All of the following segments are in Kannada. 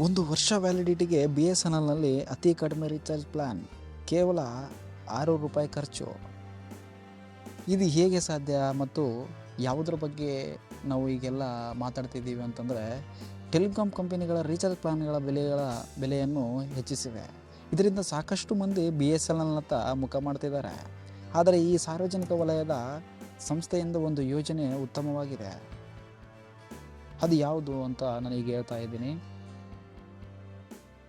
ಒಂದು ವರ್ಷ ವ್ಯಾಲಿಡಿಟಿಗೆ ಬಿ ಎಸ್ ಎನ್ ಎಲ್ನಲ್ಲಿ ಅತಿ ಕಡಿಮೆ ರೀಚಾರ್ಜ್ ಪ್ಲ್ಯಾನ್ ಕೇವಲ ಆರು ರೂಪಾಯಿ ಖರ್ಚು. ಇದು ಹೇಗೆ ಸಾಧ್ಯ ಮತ್ತು ಯಾವುದ್ರ ಬಗ್ಗೆ ನಾವು ಈಗೆಲ್ಲ ಮಾತಾಡ್ತಿದ್ದೀವಿ ಅಂತಂದರೆ, ಟೆಲಿಕಾಂ ಕಂಪನಿಗಳ ರೀಚಾರ್ಜ್ ಪ್ಲ್ಯಾನ್ಗಳ ಬೆಲೆಗಳ ಬೆಲೆಯನ್ನು ಹೆಚ್ಚಿಸಿವೆ. ಇದರಿಂದ ಸಾಕಷ್ಟು ಮಂದಿ ಬಿ ಎಸ್ ಎನ್ ಎಲ್ನತ್ತ ಮುಖ ಮಾಡ್ತಿದ್ದಾರೆ. ಆದರೆ ಈ ಸಾರ್ವಜನಿಕ ವಲಯದ ಸಂಸ್ಥೆಯಿಂದ ಒಂದು ಯೋಜನೆ ಉತ್ತಮವಾಗಿದೆ. ಅದು ಯಾವುದು ಅಂತ ನನಗೆ ಹೇಳ್ತಾ ಇದ್ದೀನಿ.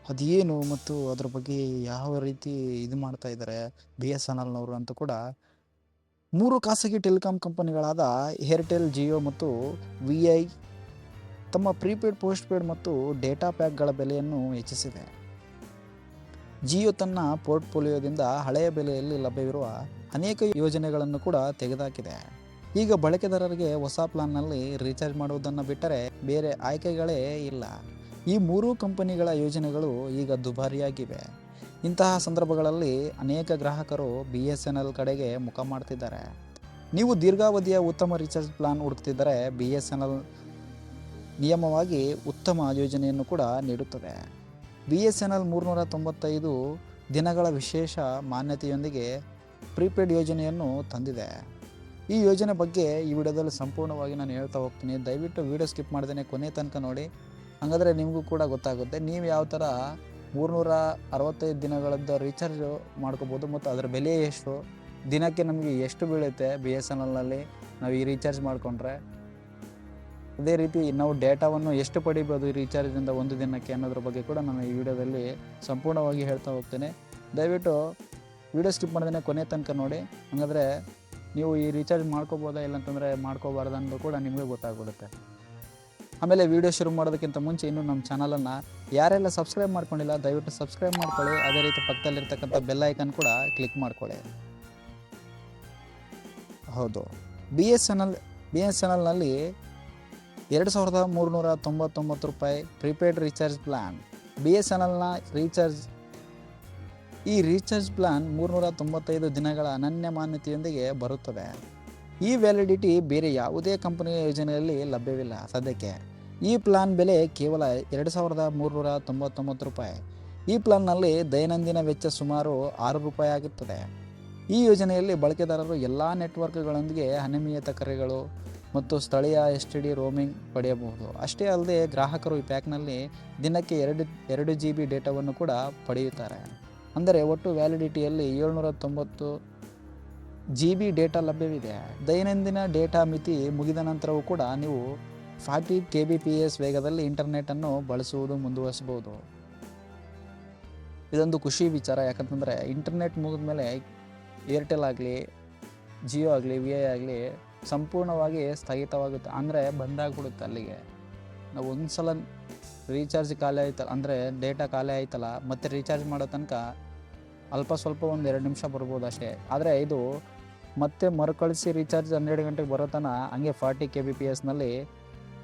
ಅದೇನು ಮತ್ತು ಅದ್ರ ಬಗ್ಗೆ ಯಾವ ರೀತಿ ಇದು ಮಾಡ್ತಾ ಇದ್ದಾರೆ ಬಿ ಎಸ್ ಎನ್ ಎಲ್ನವರು ಅಂತ ಕೂಡ. ಮೂರು ಖಾಸಗಿ ಟೆಲಿಕಾಂ ಕಂಪನಿಗಳಾದ ಏರ್ಟೆಲ್, ಜಿಯೋ ಮತ್ತು ವಿ ಐ ತಮ್ಮ ಪ್ರೀಪೇಯ್ಡ್ ಪೋಸ್ಟ್ ಪೇಯ್ಡ್ ಮತ್ತು ಡೇಟಾ ಪ್ಯಾಕ್ಗಳ ಬೆಲೆಯನ್ನು ಹೆಚ್ಚಿಸಿದೆ. ಜಿಯೋ ತನ್ನ ಪೋರ್ಟ್ಫೋಲಿಯೋದಿಂದ ಹಳೆಯ ಬೆಲೆಯಲ್ಲಿ ಲಭ್ಯವಿರುವ ಅನೇಕ ಯೋಜನೆಗಳನ್ನು ಕೂಡ ತೆಗೆದುಹಾಕಿದೆ. ಈಗ ಬಳಕೆದಾರರಿಗೆ ಹೊಸ ಪ್ಲಾನ್ನಲ್ಲಿ ರೀಚಾರ್ಜ್ ಮಾಡುವುದನ್ನು ಬಿಟ್ಟರೆ ಬೇರೆ ಆಯ್ಕೆಗಳೇ ಇಲ್ಲ. ಈ ಮೂರೂ ಕಂಪನಿಗಳ ಯೋಜನೆಗಳು ಈಗ ದುಬಾರಿಯಾಗಿವೆ. ಇಂತಹ ಸಂದರ್ಭಗಳಲ್ಲಿ ಅನೇಕ ಗ್ರಾಹಕರು ಬಿ ಎಸ್ ಎನ್ ಎಲ್ ಕಡೆಗೆ ಮುಖ ಮಾಡ್ತಿದ್ದಾರೆ. ನೀವು ದೀರ್ಘಾವಧಿಯ ಉತ್ತಮ ರೀಚಾರ್ಜ್ ಪ್ಲಾನ್ ಹುಡುಕ್ತಿದ್ದರೆ ಬಿ ಎಸ್ ಎನ್ ಎಲ್ ನಿಯಮವಾಗಿ ಉತ್ತಮ ಯೋಜನೆಯನ್ನು ಕೂಡ ನೀಡುತ್ತದೆ. ಬಿ ಎಸ್ ಎನ್ ಎಲ್ ಮೂರುನೂರ ತೊಂಬತ್ತೈದು ದಿನಗಳ ವಿಶೇಷ ಮಾನ್ಯತೆಯೊಂದಿಗೆ ಪ್ರೀಪೇಯ್ಡ್ ಯೋಜನೆಯನ್ನು ತಂದಿದೆ. ಈ ಯೋಜನೆ ಬಗ್ಗೆ ಈ ವಿಡಿಯೋದಲ್ಲಿ ಸಂಪೂರ್ಣವಾಗಿ ನಾನು ಹೇಳ್ತಾ ಹೋಗ್ತೀನಿ. ದಯವಿಟ್ಟು ವಿಡಿಯೋ ಸ್ಕಿಪ್ ಮಾಡ್ದೇನೆ. ಕೊನೆ ತನಕ ನೋಡಿ. ಹಾಗಾದರೆ ನಿಮಗೂ ಕೂಡ ಗೊತ್ತಾಗುತ್ತೆ. ನೀವು ಯಾವ ಥರ ಮೂರುನೂರ ಅರವತ್ತೈದು ದಿನಗಳದ್ದು ರೀಚಾರ್ಜ್ ಮಾಡ್ಕೋಬೋದು ಮತ್ತು ಅದರ ಬೆಲೆ ಎಷ್ಟು? ದಿನಕ್ಕೆ ನಮಗೆ ಎಷ್ಟು ಬೀಳುತ್ತೆ ಬಿ ಎಸ್ ಎನ್ ಎಲ್ನಲ್ಲಿ ನಾವು ಈ ರೀಚಾರ್ಜ್ ಮಾಡಿಕೊಂಡ್ರೆ? ಅದೇ ರೀತಿ ನಾವು ಡೇಟಾವನ್ನು ಎಷ್ಟು ಪಡಿಬೋದು ಈ ರೀಚಾರ್ಜಿಂದ ಒಂದು ದಿನಕ್ಕೆ ಅನ್ನೋದ್ರ ಬಗ್ಗೆ ಕೂಡ ನಾನು ಈ ವಿಡಿಯೋದಲ್ಲಿ ಸಂಪೂರ್ಣವಾಗಿ ಹೇಳ್ತಾ ಹೋಗ್ತೇನೆ. ದಯವಿಟ್ಟು ವಿಡಿಯೋ ಸ್ಕಿಪ್ ಮಾಡಿದ್ರೆ ಕೊನೆ ತನಕ ನೋಡಿ. ಹಾಗಾದರೆ ನೀವು ಈ ರೀಚಾರ್ಜ್ ಮಾಡ್ಕೋಬೋದಾ ಇಲ್ಲಂತಂದರೆ ಮಾಡ್ಕೋಬಾರ್ದು ಅನ್ನೋದು ಕೂಡ ನಿಮಗೆ ಗೊತ್ತಾಗ್ಬಿಡುತ್ತೆ. ಆಮೇಲೆ ವಿಡಿಯೋ ಶುರು ಮಾಡೋದಕ್ಕಿಂತ ಮುಂಚೆ ಇನ್ನೂ ನಮ್ಮ ಚಾನಲನ್ನು ಯಾರೆಲ್ಲ ಸಬ್ಸ್ಕ್ರೈಬ್ ಮಾಡ್ಕೊಂಡಿಲ್ಲ, ದಯವಿಟ್ಟು ಸಬ್ಸ್ಕ್ರೈಬ್ ಮಾಡ್ಕೊಳ್ಳಿ. ಅದೇ ರೀತಿ ಪಕ್ಕದಲ್ಲಿರ್ತಕ್ಕಂಥ ಬೆಲ್ ಐಕನ್ ಕೂಡ ಕ್ಲಿಕ್ ಮಾಡ್ಕೊಳ್ಳಿ. ಹೌದು. B S N L B S N ಎಲ್ನಲ್ಲಿ ಎರಡು ಸಾವಿರದ ಮೂರುನೂರ ತೊಂಬತ್ತೊಂಬತ್ತು ರೂಪಾಯಿ prepaid recharge plan B S N ಎಲ್ನ recharge ಈ ರೀಚಾರ್ಜ್ ಪ್ಲಾನ್ ಮೂರುನೂರ ತೊಂಬತ್ತೈದು ದಿನಗಳ ಅನನ್ಯ ಮಾನ್ಯತೆಯೊಂದಿಗೆ ಬರುತ್ತದೆ. ಈ ವ್ಯಾಲಿಡಿಟಿ ಬೇರೆ ಯಾವುದೇ ಕಂಪನಿಯ ಯೋಜನೆಯಲ್ಲಿ ಲಭ್ಯವಿಲ್ಲ ಸದ್ಯಕ್ಕೆ. ಈ ಪ್ಲಾನ್ ಬೆಲೆ ಕೇವಲ ಎರಡು ಸಾವಿರದ ಮೂರುನೂರ ತೊಂಬತ್ತೊಂಬತ್ತು ರೂಪಾಯಿ. ಈ ಪ್ಲಾನ್ನಲ್ಲಿ ದೈನಂದಿನ ವೆಚ್ಚ ಸುಮಾರು ಆರು ರೂಪಾಯಿ ಆಗುತ್ತದೆ. ಈ ಯೋಜನೆಯಲ್ಲಿ ಬಳಕೆದಾರರು ಎಲ್ಲ ನೆಟ್ವರ್ಕ್ಗಳೊಂದಿಗೆ ಅನಿಯಮಿತ ಕರೆಗಳು ಮತ್ತು ಸ್ಥಳೀಯ ಎಸ್ ಟಿ ಡಿ ರೋಮಿಂಗ್ ಪಡೆಯಬಹುದು. ಅಷ್ಟೇ ಅಲ್ಲದೆ ಗ್ರಾಹಕರು ಈ ಪ್ಯಾಕ್ನಲ್ಲಿ ದಿನಕ್ಕೆ ಎರಡು ಎರಡು ಜಿ ಬಿ ಡೇಟಾವನ್ನು ಕೂಡ ಪಡೆಯುತ್ತಾರೆ. ಅಂದರೆ ಒಟ್ಟು ವ್ಯಾಲಿಡಿಟಿಯಲ್ಲಿ ಏಳ್ನೂರ ತೊಂಬತ್ತು ಜಿ ಬಿ ಡೇಟಾ ಲಭ್ಯವಿದೆ. ದೈನಂದಿನ ಡೇಟಾ ಮಿತಿ ಮುಗಿದ ನಂತರವೂ ಕೂಡ ನೀವು forty K B P S ವೇಗದಲ್ಲಿ ಇಂಟರ್ನೆಟನ್ನು ಬಳಸುವುದು ಮುಂದುವರಿಸ್ಬೋದು ಇದೊಂದು ಖುಷಿ ವಿಚಾರ, ಯಾಕಂತಂದರೆ ಇಂಟರ್ನೆಟ್ ಮುಗಿದ ಮೇಲೆ ಏರ್ಟೆಲ್ ಆಗಲಿ ಜಿಯೋ ಆಗಲಿ ವಿ ಐ ಆಗಲಿ ಸಂಪೂರ್ಣವಾಗಿ ಸ್ಥಗಿತವಾಗುತ್ತೆ. ಅಂದರೆ ಬಂದಾಗ್ಬಿಡುತ್ತೆ ಅಲ್ಲಿಗೆ. ನಾವು ಒಂದು ಸಲ ರೀಚಾರ್ಜ್ ಖಾಲಿ ಆಯ್ತಲ್ಲ ಅಂದರೆ ಡೇಟಾ ಖಾಲಿ ಆಯ್ತಲ್ಲ, ಮತ್ತೆ ರೀಚಾರ್ಜ್ ಮಾಡೋ ತನಕ ಅಲ್ಪ ಸ್ವಲ್ಪ ಒಂದು ಎರಡು ನಿಮಿಷ ಬರ್ಬೋದು ಅಷ್ಟೇ. ಆದರೆ ಇದು ಮತ್ತೆ ಮರುಕಳಿಸಿ ರೀಚಾರ್ಜ್ ಹನ್ನೆರಡು ಗಂಟೆಗೆ ಬರೋ ತನಕ ಹಂಗೆ ಫಾರ್ಟಿ ಕೆ ಬಿ ಪಿ ಎಸ್ನಲ್ಲಿ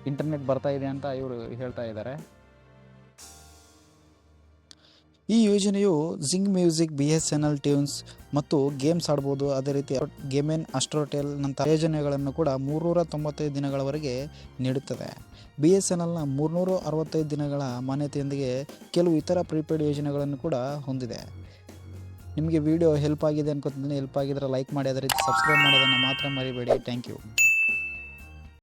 ಇಂಟರ್ನೆಟ್ ಬರ್ತಾ ಇದೆ ಅಂತ ಇವರು ಹೇಳ್ತಾ ಇದ್ದಾರೆ. ಈ ಯೋಜನೆಯು zing music B S N L tunes ಮತ್ತು ಗೇಮ್ಸ್ ಆಡ್ಬೋದು. ಅದೇ ರೀತಿ ಗೇಮೆನ್ ಅಸ್ಟ್ರೋಟೆಲ್ ನಂತಹ ಯೋಜನೆಗಳನ್ನು ಕೂಡ ಮೂರುನೂರ ತೊಂಬತ್ತೈದು ದಿನಗಳವರೆಗೆ ನೀಡುತ್ತದೆ. ಬಿ ಎಸ್ ಎನ್ ಎಲ್ನ ಮೂರ್ನೂರ ಅರವತ್ತೈದು ದಿನಗಳ ಮಾನ್ಯತೆಯೊಂದಿಗೆ ಕೆಲವು ಇತರ ಪ್ರೀಪೇಯ್ಡ್ ಯೋಜನೆಗಳನ್ನು ಕೂಡ ಹೊಂದಿದೆ. ನಿಮಗೆ ವಿಡಿಯೋ ಹೆಲ್ಪ್ ಆಗಿದೆ ಅನ್ಕೋತಿದ್ದೀನಿ ಹೆಲ್ಪ್ ಆಗಿದ್ರೆ ಲೈಕ್ ಮಾಡಿ, ಅದೇ ರೀತಿ ಸಬ್ಸ್ಕ್ರೈಬ್ ಮಾಡೋದನ್ನು ಮಾತ್ರ ಮರಿಬೇಡಿ. Thank you